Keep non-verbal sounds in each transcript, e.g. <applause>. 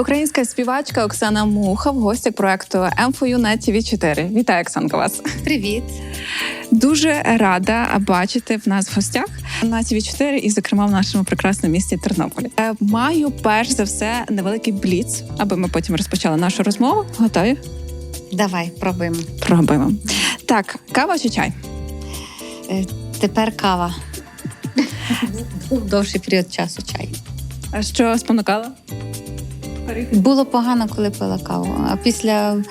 Українська співачка Оксана Муха в гостях проекту МФОЮ на тв 4 Вітаю, Оксанка, вас. Привіт. Дуже рада бачити в нас в гостях на тв 4 і, зокрема, в нашому прекрасному місті Тернополі. Е, Маю перш за все невеликий бліц, аби ми потім розпочали нашу розмову. Готові? Давай пробуємо. Пробуємо. Так, кава чи чай? Е, Тепер кава. <laughs> Довший період часу чай. А що спонукало? Було погано, коли пила каву. А після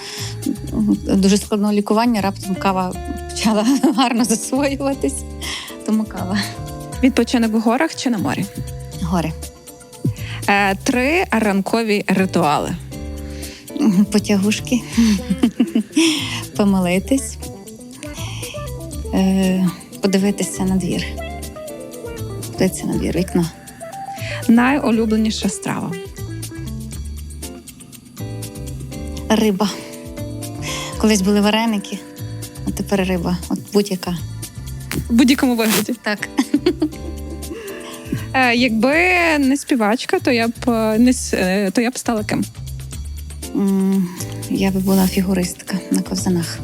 дуже складного лікування раптом кава почала <laughs> гарно засвоюватись. Тому кава. Відпочинок в горах чи на морі? Гори. Е, Три ранкові ритуали. Потягушки. <laughs> Помолитись. Е, Подивитися на двір. Подивитися на двір, вікно. Найулюбленіша страва. Риба. Колись були вареники, а тепер риба. От будь-яка. В будь-якому вигляді. Так. Е, якби не співачка, то я б е, не с- е, то я б стала ким? М, Я би була фігуристка на ковзанах.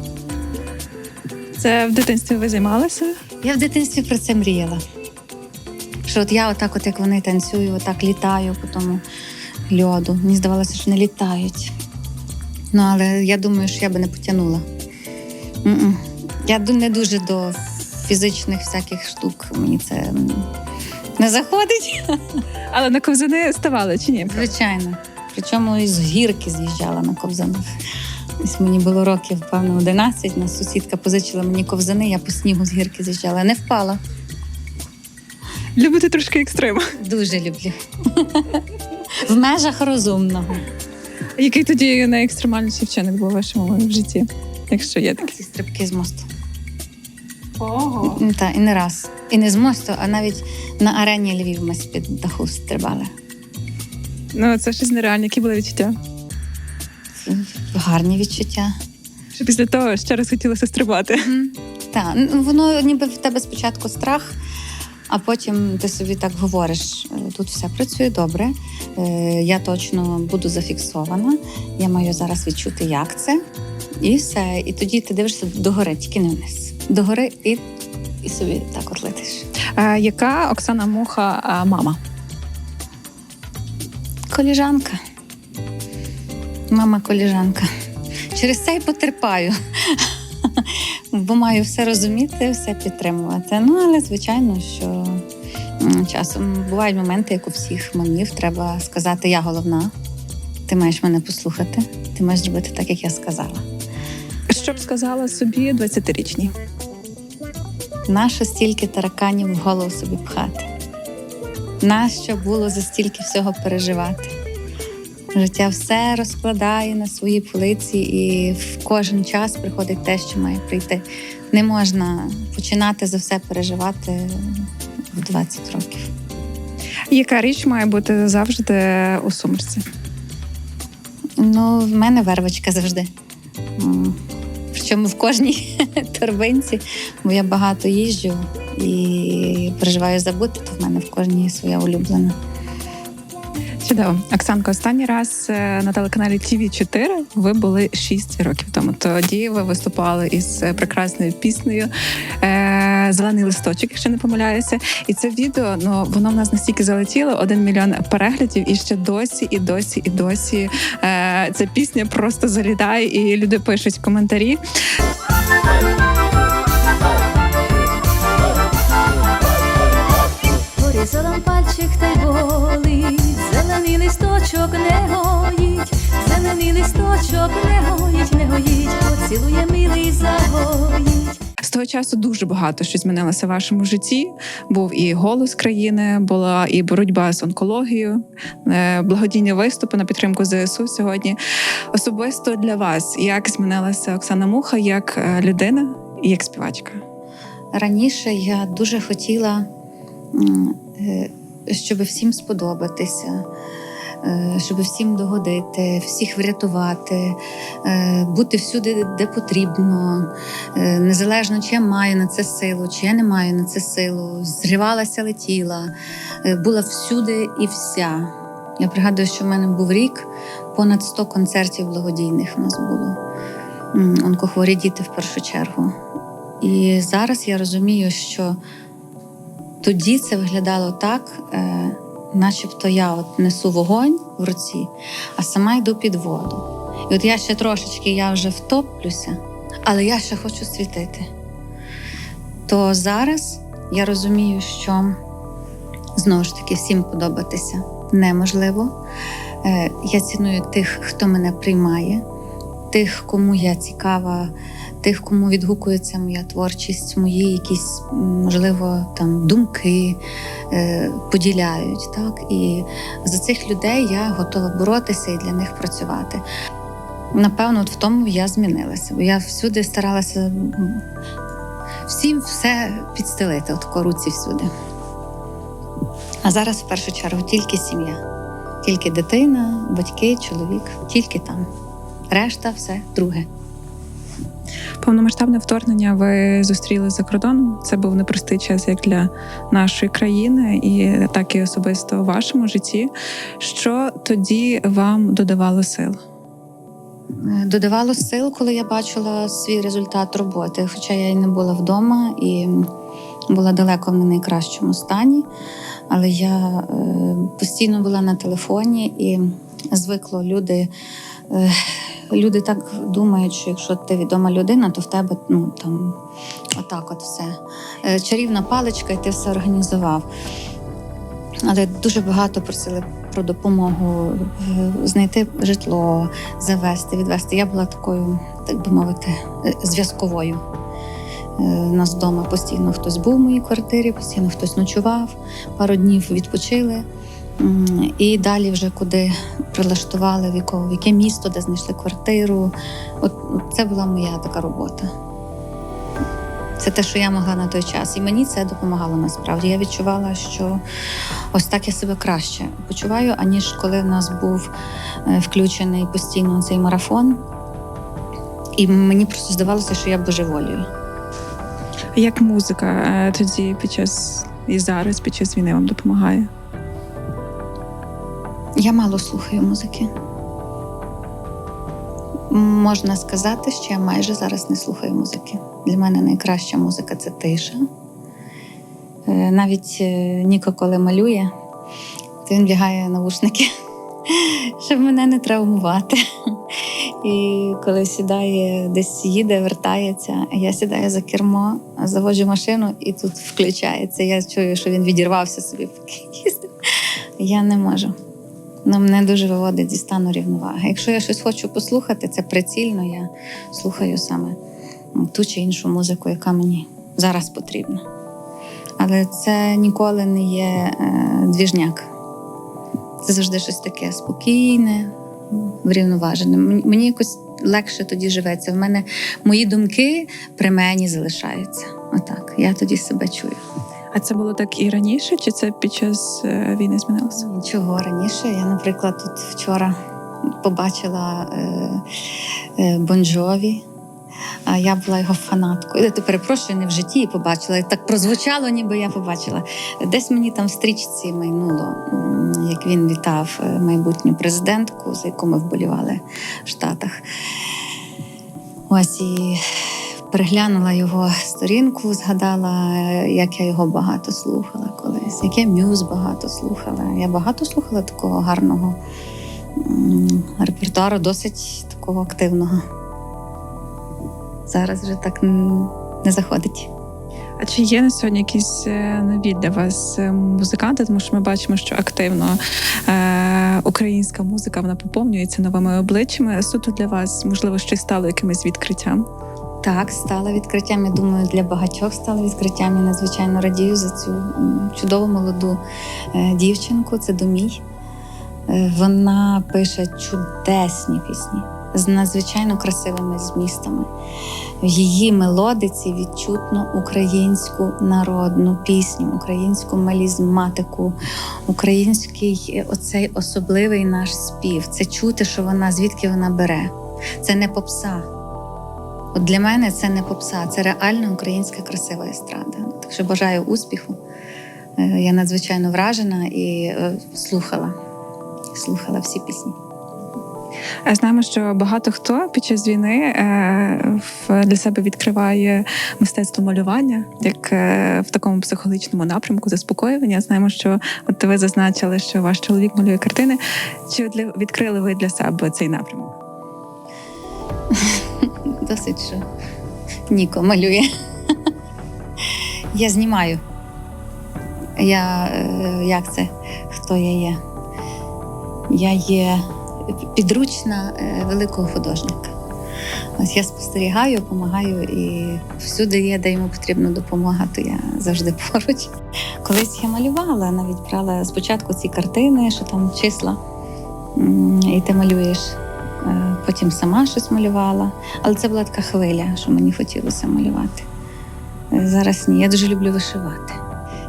Це в дитинстві ви займалися? Я в дитинстві про це мріяла. Що от я, отак, от як вони танцюю, отак літаю по тому льоду. Мені здавалося, що не літають. Ну, але я думаю, що я би не потягнула. М-м. Я не дуже до фізичних всяких штук. Мені це не заходить. Але на ковзани ставали чи ні? Звичайно. Причому із гірки з'їжджала на ковзанах. Ось мені було років, певно, 11, нас сусідка позичила мені ковзани, я по снігу з гірки з'їжджала. Не впала. Любите трошки екстрим. Дуже люблю. В межах розумного. Який тоді найекстремальніший вчинок був у вашому в житті? Якщо є такий. Ці стрибки з мосту. Ого. М, Та, і не раз. І не з мосту, а навіть на арені Львів ми з-під даху стрибали. Ну це щось нереальне, які були відчуття. Гарні відчуття. Що після того ще раз хотілося стрибати. Так, ну, воно ніби в тебе спочатку страх, а потім ти собі так говориш: е, тут все працює добре, е, я точно буду зафіксована, я маю зараз відчути, як це, і все. І тоді ти дивишся догори, тільки не вниз. Догори і, і собі так от летиш. А, яка Оксана Муха а, мама? Коліжанка. Мама коліжанка. Через це й потерпаю. Бо маю все розуміти, все підтримувати. Ну, але звичайно, що часом бувають моменти, як у всіх мамів, треба сказати Я головна. Ти маєш мене послухати, ти маєш зробити так, як я сказала. Що б сказала собі 20-річній? Нащо стільки тараканів в голову собі пхати? Нащо було за стільки всього переживати? Життя все розкладає на свої полиці, і в кожен час приходить те, що має прийти. Не можна починати за все переживати в 20 років. Яка річ має бути завжди у сумочці? Ну, в мене вервочка завжди. Причому в кожній <laughs> торбинці, бо я багато їжджу і переживаю забути, то в мене в кожній своя улюблена. Чудово. Оксанка, останній раз е, на телеканалі tv 4 ви були 6 років тому. Тоді ви виступали із е, прекрасною піснею е, Зелений листочок, якщо не помиляюся. І це відео ну воно в нас настільки залетіло, один мільйон переглядів, і ще досі, і досі, і досі ця пісня просто залітає, і люди пишуть коментарі. Листочок не гоїть, зелений листочок не гоїть, не гоїть, поцілує милий загоїть. З того часу дуже багато що змінилося в вашому житті. Був і голос країни, була і боротьба з онкологією, е, благодійні виступи на підтримку ЗСУ сьогодні. Особисто для вас, як змінилася Оксана Муха як е, людина і як співачка? Раніше я дуже хотіла, е, щоб всім сподобатися, щоб всім догодити, всіх врятувати, е, бути всюди, де потрібно, е, незалежно чи я маю на це силу, чи я не маю на це силу. Зривалася, летіла, е, була всюди і вся. Я пригадую, що в мене був рік, понад 100 концертів благодійних у нас було. Онкохворі діти в першу чергу. І зараз я розумію, що тоді це виглядало так, е, начебто я от несу вогонь в руці, а сама йду під воду. І от я ще трошечки я вже втоплюся, але я ще хочу світити. То зараз я розумію, що знову ж таки всім подобатися неможливо. Е, Я ціную тих, хто мене приймає, тих, кому я цікава, тих, кому відгукується моя творчість, мої якісь, можливо, там думки е, поділяють. Так? І за цих людей я готова боротися і для них працювати. Напевно, от в тому я змінилася, бо я всюди старалася всім все підстелити, от коруці всюди. А зараз в першу чергу тільки сім'я, тільки дитина, батьки, чоловік, тільки там. Решта все друге. Повномасштабне вторгнення ви зустріли за кордоном. Це був непростий час як для нашої країни, і так і особисто у вашому житті. Що тоді вам додавало сил? Е, Додавало сил, коли я бачила свій результат роботи. Хоча я і не була вдома і була далеко в не найкращому стані. Але я е, постійно була на телефоні і звикло люди. Люди так думають, що якщо ти відома людина, то в тебе ну там отак, от все. Е, чарівна паличка, і ти все організував. Але дуже багато просили про допомогу е, знайти житло, завести, відвести. Я була такою, так би мовити, е, зв'язковою. У нас вдома постійно хтось був в моїй квартирі, постійно хтось ночував, пару днів відпочили. І далі вже куди прилаштували, в яко- в яке місто, де знайшли квартиру. От от це була моя така робота. Це те, що я могла на той час. І мені це допомагало насправді. Я відчувала, що ось так я себе краще почуваю, аніж коли в нас був е, включений постійно цей марафон. І мені просто здавалося, що я божеволію. Як музика е, тоді під час і зараз під час війни вам допомагає? Я мало слухаю музики. Можна сказати, що я майже зараз не слухаю музики. Для мене найкраща музика це тиша. Е, Навіть е, Ніко, коли малює, то він вдягає навушники, <laughs> щоб мене не травмувати. І коли сідає, десь їде, вертається, я сідаю за кермо, заводжу машину і тут включається. Я чую, що він відірвався собі, поки їздив. Я не можу. Ну, мене дуже виводить зі стану рівноваги. Якщо я щось хочу послухати, це прицільно, я слухаю саме ту чи іншу музику, яка мені зараз потрібна. Але це ніколи не є е, двіжняк. Це завжди щось таке спокійне, врівноважене. Мені, якось легше тоді живеться. В мене мої думки при мені залишаються. Отак. Я тоді себе чую. А це було так і раніше, чи це під час е, війни змінилося? Нічого раніше. Я, наприклад, тут вчора побачила е, е, Бонжові. А я була його фанаткою. Я перепрошую, не в житті побачила. Так прозвучало, ніби я побачила. Десь мені там в стрічці майнуло, як він вітав майбутню президентку, за яку ми вболівали в Штатах. Ось і переглянула його сторінку, згадала, як я його багато слухала колись, як я мюз багато слухала. Я багато слухала такого гарного репертуару, досить такого активного. Зараз вже так не заходить. А чи є на сьогодні якісь е, нові для вас е, музиканти? Тому що ми бачимо, що активно е, українська музика вона поповнюється новими обличчями. Суто для вас, можливо, щось стало якимось відкриттям. Так, стало відкриттям. Я думаю, для багатьох стало відкриттям. Я надзвичайно радію за цю чудову молоду е, дівчинку. Це Домій. Е, Вона пише чудесні пісні з надзвичайно красивими змістами. В її мелодиці відчутно українську народну пісню, українську мелізматику, український е, оцей особливий наш спів. Це чути, що вона звідки вона бере. Це не попса. От для мене це не попса, це реально українська красива естрада. Так що бажаю успіху. Е, Я надзвичайно вражена і е, слухала. слухала всі пісні. Знаємо, що багато хто під час війни е, для себе відкриває мистецтво малювання, як в такому психологічному напрямку заспокоювання. Знаємо, що от ви зазначили, що ваш чоловік малює картини. Чи відкрили ви для себе цей напрямок? Досить, що Ніко малює. Я знімаю. Я е, як це? Хто я є? Я є підручна е, великого художника. Ось я спостерігаю, допомагаю і всюди є, де йому потрібна допомога, то я завжди поруч. Колись я малювала, навіть брала спочатку ці картини, що там числа, і ти малюєш. Е, Потім сама щось малювала. Але це була така хвиля, що мені хотілося малювати. Е, Зараз ні, я дуже люблю вишивати.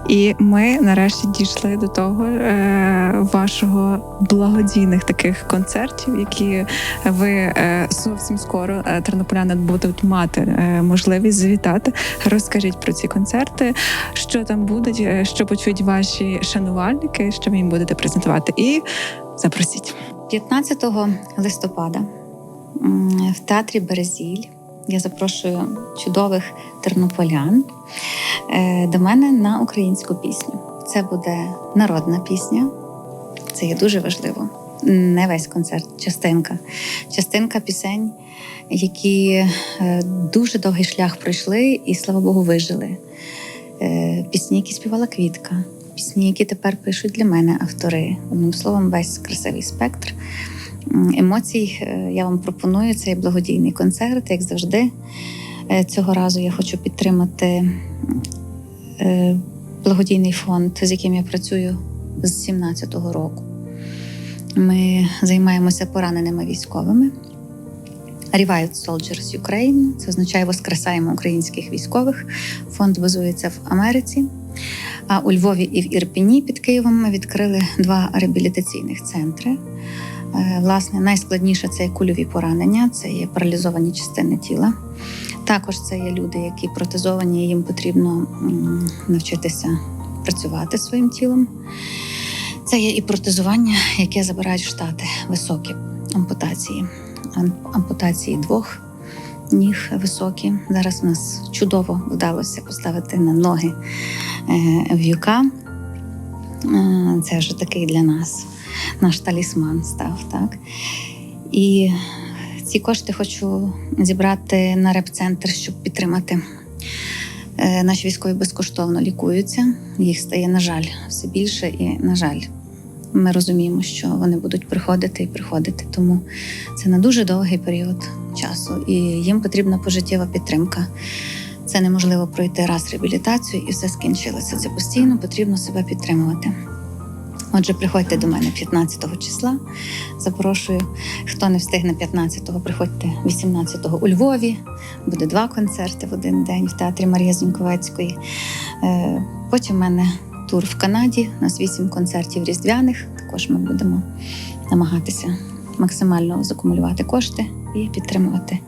І ми нарешті дійшли до того е, вашого благодійних таких концертів, які ви е, зовсім скоро е, тернополяни будуть мати е, можливість завітати. Розкажіть про ці концерти, що там буде, що почують ваші шанувальники, що ви їм будете презентувати, і запросіть. 15 листопада в театрі Березіль я запрошую чудових тернополян е, до мене на українську пісню. Це буде народна пісня. Це є дуже важливо. Не весь концерт, частинка. Частинка пісень, які е, дуже довгий шлях пройшли і, слава Богу, вижили. Е, Пісні, які співала Квітка, пісні, які тепер пишуть для мене автори. Одним словом, весь красивий спектр емоцій. Е, Я вам пропоную цей благодійний концерт, як завжди. Е, Цього разу я хочу підтримати е, благодійний фонд, з яким я працюю з 17-го року. Ми займаємося пораненими військовими. Revived Soldiers Ukraine. Це означає воскресаємо українських військових. Фонд базується в Америці. А у Львові і в Ірпіні під Києвом ми відкрили два реабілітаційних центри. Е, Власне, найскладніше це кульові поранення, це є паралізовані частини тіла. Також це є люди, які протезовані, їм потрібно навчитися працювати своїм тілом. Це є і протезування, яке забирають в штати високі ампутації. Ампутації двох ніг високі. Зараз у нас чудово вдалося поставити на ноги е, в'юка. Е, Це вже такий для нас наш талісман став. Так? І ці кошти хочу зібрати на реп-центр, щоб підтримати. Е, Наші військові безкоштовно лікуються. Їх стає, на жаль, все більше і, на жаль, ми розуміємо, що вони будуть приходити і приходити. Тому це на дуже довгий період часу, і їм потрібна пожиттєва підтримка. Це неможливо пройти раз реабілітацію і все скінчилося. Це постійно потрібно себе підтримувати. Отже, приходьте до мене 15 числа. Запрошую. Хто не встигне 15-го, приходьте 18-го у Львові. Буде два концерти в один день в театрі Марії Зіньковецької. Е, Потім в мене тур в Канаді. У нас вісім концертів різдвяних. Також ми будемо намагатися максимально закумулювати кошти і підтримувати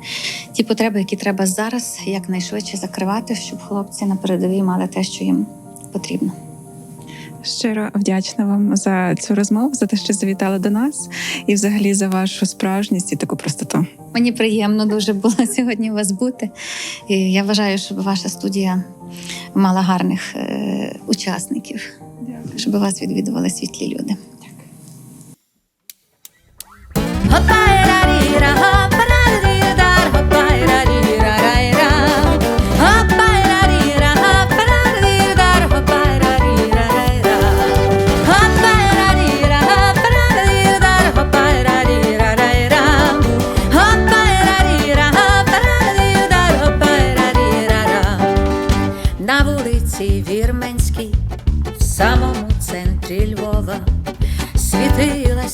ті потреби, які треба зараз якнайшвидше закривати, щоб хлопці на передовій мали те, що їм потрібно. Щиро вдячна вам за цю розмову, за те, що завітали до нас, і взагалі за вашу справжність і таку простоту. Мені приємно дуже було <laughs> сьогодні у вас бути. І я вважаю, щоб ваша студія мала гарних е, учасників, щоб вас відвідували світлі люди.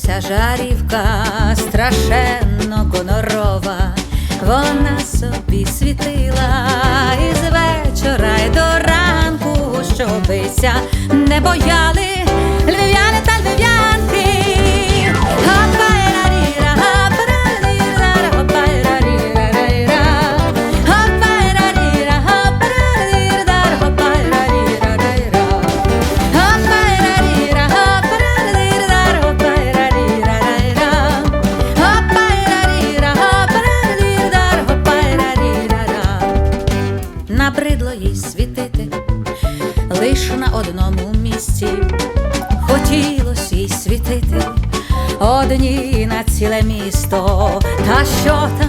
Світилася жарівка страшенно гонорова. Вона собі світила із вечора й до ранку, щобися не бояли одні на ціле місто. Та що там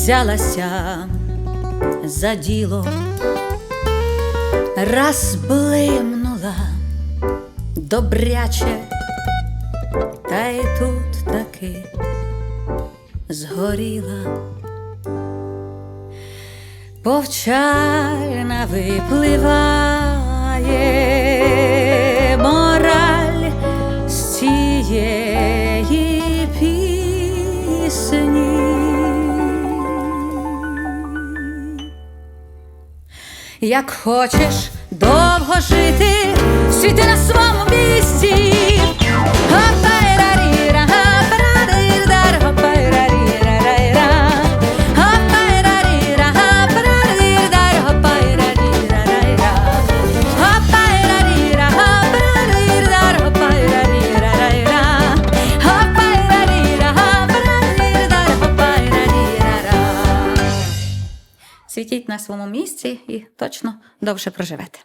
взялася за діло, раз блимнула добряче, та й тут таки згоріла. Повчальна випливає мораль з цієї пісні. Як хочеш довго жити, світи на своєму місці. Своєму місці і точно довше проживете.